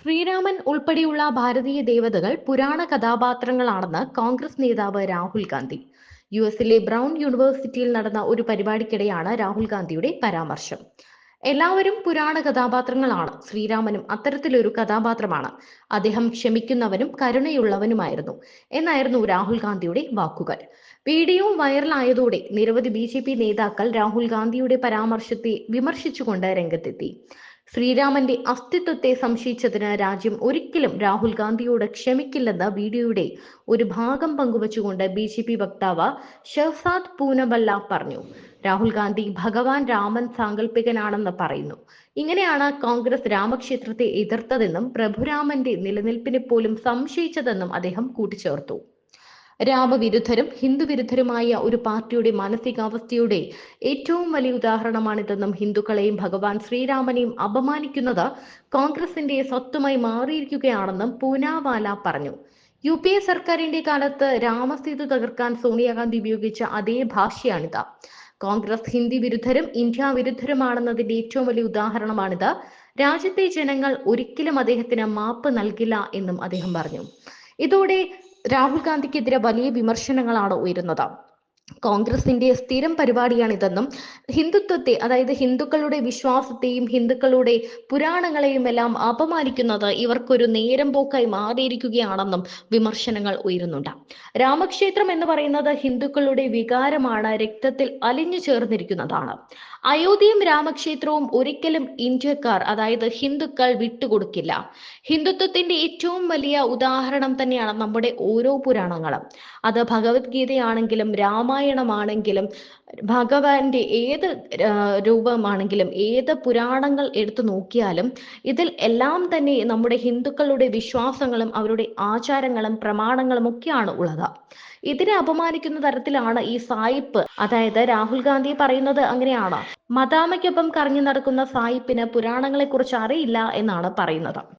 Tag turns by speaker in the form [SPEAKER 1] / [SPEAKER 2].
[SPEAKER 1] ശ്രീരാമൻ ഉൾപ്പെടെയുള്ള ഭാരതീയ ദേവതകൾ പുരാണ കഥാപാത്രങ്ങളാണെന്ന് കോൺഗ്രസ് നേതാവ് രാഹുൽ ഗാന്ധി. യു എസിലെ ബ്രൗൺ യൂണിവേഴ്സിറ്റിയിൽ നടന്ന ഒരു പരിപാടിക്കിടെയാണ് രാഹുൽ ഗാന്ധിയുടെ പരാമർശം. എല്ലാവരും പുരാണ കഥാപാത്രങ്ങളാണ്. ശ്രീരാമനും അത്തരത്തിലൊരു കഥാപാത്രമാണ്. അദ്ദേഹം ക്ഷമിക്കുന്നവനും കരുണയുള്ളവനുമായിരുന്നു. എന്നായിരുന്നു രാഹുൽ ഗാന്ധിയുടെ വാക്കുകൾ. വീഡിയോ വൈറലായതോടെ നിരവധി ബി നേതാക്കൾ രാഹുൽ ഗാന്ധിയുടെ പരാമർശത്തെ വിമർശിച്ചുകൊണ്ട് രംഗത്തെത്തി. ശ്രീരാമന്റെ അസ്തിത്വത്തെ സംശയിച്ചതിന് രാജ്യം ഒരിക്കലും രാഹുൽ ഗാന്ധിയോട് ക്ഷമിക്കില്ലെന്ന് വീഡിയോയുടെ ഒരു ഭാഗം പങ്കുവച്ചുകൊണ്ട് ബി ജെ പി വക്താവ് ഷഹസാദ് പൂനബല്ല പറഞ്ഞു. രാഹുൽ ഗാന്ധി ഭഗവാൻ രാമൻ സാങ്കല്പികനാണെന്ന് പറയുന്നു. ഇങ്ങനെയാണ് കോൺഗ്രസ് രാമക്ഷേത്രത്തെ എതിർത്തതെന്നും പ്രഭുരാമന്റെ നിലനിൽപ്പിനെ പോലും സംശയിച്ചതെന്നും അദ്ദേഹം കൂട്ടിച്ചേർത്തു. രാമവിരുദ്ധരും ഹിന്ദുവിരുദ്ധരുമായ ഒരു പാർട്ടിയുടെ മാനസികാവസ്ഥയുടെ ഏറ്റവും വലിയ ഉദാഹരണമാണിതെന്നും ഹിന്ദുക്കളെയും ഭഗവാൻ ശ്രീരാമനെയും അപമാനിക്കുന്നത് കോൺഗ്രസിന്റെ സ്വത്തുമായി മാറിയിരിക്കുകയാണെന്നും പൂനാവാല പറഞ്ഞു. യു പി എ സർക്കാരിന്റെ കാലത്ത് രാമസേതു തകർക്കാൻ സോണിയാഗാന്ധി ഉപയോഗിച്ച അതേ ഭാഷയാണിത്. കോൺഗ്രസ് ഹിന്ദി വിരുദ്ധരും ഇന്ത്യ വിരുദ്ധരുമാണെന്നതിന്റെ ഏറ്റവും വലിയ ഉദാഹരണമാണിത്. രാജ്യത്തെ ജനങ്ങൾ ഒരിക്കലും അദ്ദേഹത്തിന് മാപ്പ് നൽകില്ല എന്നും അദ്ദേഹം പറഞ്ഞു. ഇതോടെ രാഹുൽ ഗാന്ധിക്കെതിരെ വലിയ വിമർശനങ്ങളാണ് ഉയരുന്നത്. കോൺഗ്രസിന്റെ സ്ഥിരം പരിപാടിയാണിതെന്നും ഹിന്ദുത്വത്തെ അതായത് ഹിന്ദുക്കളുടെ വിശ്വാസത്തെയും ഹിന്ദുക്കളുടെ പുരാണങ്ങളെയും എല്ലാം അപമാനിക്കുന്നത് ഇവർക്കൊരു നേരം പോക്കായി മാറിയിരിക്കുകയാണെന്നും വിമർശനങ്ങൾ ഉയരുന്നുണ്ട്. രാമക്ഷേത്രം എന്ന് പറയുന്നത് ഹിന്ദുക്കളുടെ വികാരമാണ് രക്തത്തിൽ അലിഞ്ഞു ചേർന്നിരിക്കുന്നതാണ്. അയോധ്യയും രാമക്ഷേത്രവും ഒരിക്കലും ഇന്ത്യക്കാർ അതായത് ഹിന്ദുക്കൾ വിട്ടുകൊടുക്കില്ല. ഹിന്ദുത്വത്തിന്റെ ഏറ്റവും വലിയ ഉദാഹരണം തന്നെയാണ് നമ്മുടെ ഓരോ പുരാണങ്ങളും. അത് ഭഗവത്ഗീതയാണെങ്കിലും രാമായണമാണെങ്കിലും ഭഗവാന്റെ ഏത് രൂപമാണെങ്കിലും ഏത് പുരാണങ്ങൾ എടുത്തു നോക്കിയാലും ഇതിൽ എല്ലാം തന്നെ നമ്മുടെ ഹിന്ദുക്കളുടെ വിശ്വാസങ്ങളും അവരുടെ ആചാരങ്ങളും പ്രമാണങ്ങളും ഒക്കെയാണ് ഉള്ളത്. ഇതിനെ അപമാനിക്കുന്ന തരത്തിലാണ് ഈ സായിപ്പ്. അതായത് രാഹുൽ ഗാന്ധി പറയുന്നത് അങ്ങനെയാണ്. മദാമയ്ക്കൊപ്പം കറങ്ങി നടക്കുന്ന സായിപ്പിന് പുരാണങ്ങളെ കുറിച്ച് അറിയില്ല എന്നാണ് പറയുന്നത്.